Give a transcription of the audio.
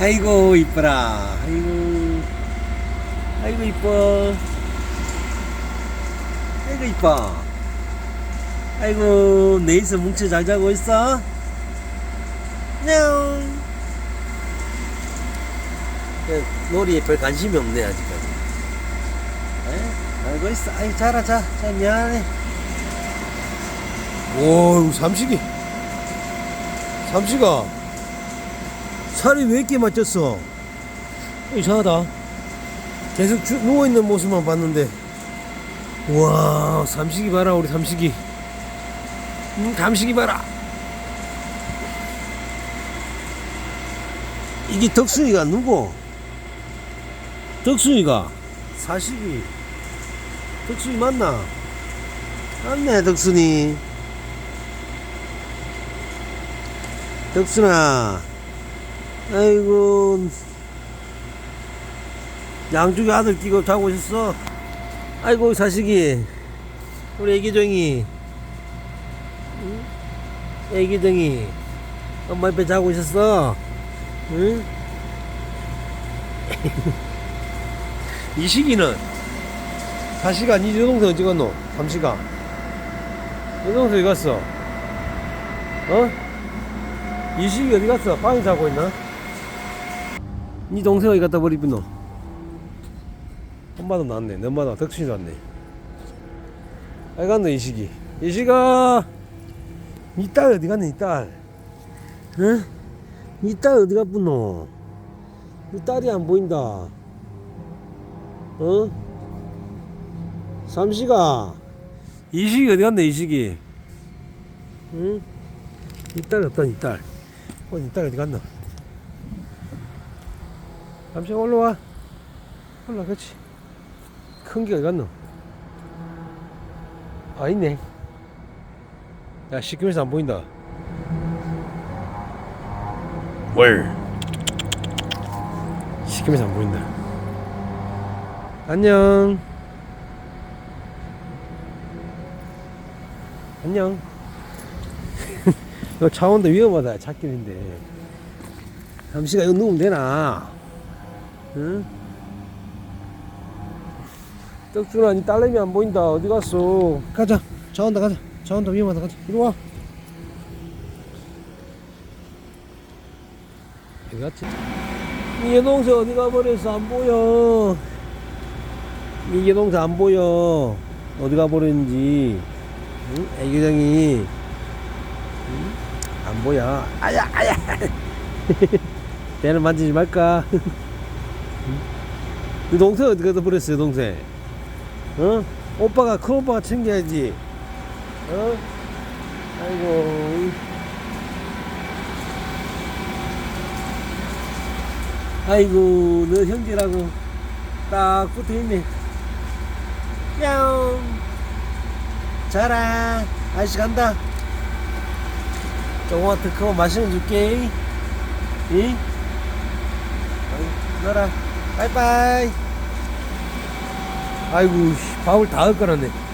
아이고 이뻐라. 아이고. 아이고 이뻐. 아이고 이뻐. 아이고 네이스 뭉쳐 잘 자고 있어? 냐옹 그 놀이에 별 관심이 없네 아직까지. 에? 알고 있어. 아이 자라 자, 자 미안해. 오, 삼식이. 삼식아. 살이 왜 이렇게 맞췄어? 이상하다. 계속 주, 누워있는 모습만 봤는데. 와, 삼식이 봐라, 우리 삼식이. 음, 삼식이 봐라. 이게 덕순이가 누구? 덕순이가 사식이. 덕순이 맞나? 맞네 덕순이 덕순아 아이고 양쪽에 아들 끼고 자고 있었어 아이고 자식이 우리 애기정이 응? 애기정이 엄마 옆에 자고 있었어 응? 이 시기는 사시가 니 여동생 어디 갔노? 삼시가 여동생 어디 갔어? 어? 이 시기 어디 갔어? 방에 자고 있나? 니 동생 어디 갔다? 엄마도 났네 내 엄마도 덕순이도 났네 어디 갔노 이 시기 이 시가 니딸 어디 갔네 니딸 응? 이딸 어디 가쁘노? 이 딸이 안 보인다. 어? 삼시가, 이 시기 어디 갔네 이 시기 응? 이딸 없다 이딸 어 이딸 어디 갔나 잠시 올라와. 올라 그렇지. 큰 게 어디 갔노? 아 있네. 야 시끄러워서 안 보인다. 월 시끄러워서 안 보인다. 안녕. 안녕. 이거 차원도 위험하다 찾길인데. 잠시가 이거 누우면 되나 응? 떡준아 니 딸내미 안 보인다 어디 갔어 가자 차원도 가자 차원도 위험하다 가자 이리 와 어디 갔지? 니 여동생 어디 가버렸어 안 보여 니 여동생 안 보여 어디 가버렸는지 응? 애기장이 안 보여. 아야, 아야. 얘는 만지지 말까? 너 동생 어디 가다 버렸어요, 동생? 어? 오빠가, 큰 오빠가 챙겨야지. 어? 아이고. 아이고, 너 형제라고 딱 붙어 있네. 뿅. 자라. 아저씨 간다. 조금만 더 크면 맛있는 거 줄게. 이? 너라. 빠이빠이. 아이고, 씨, 밥을 다 엇갈았네.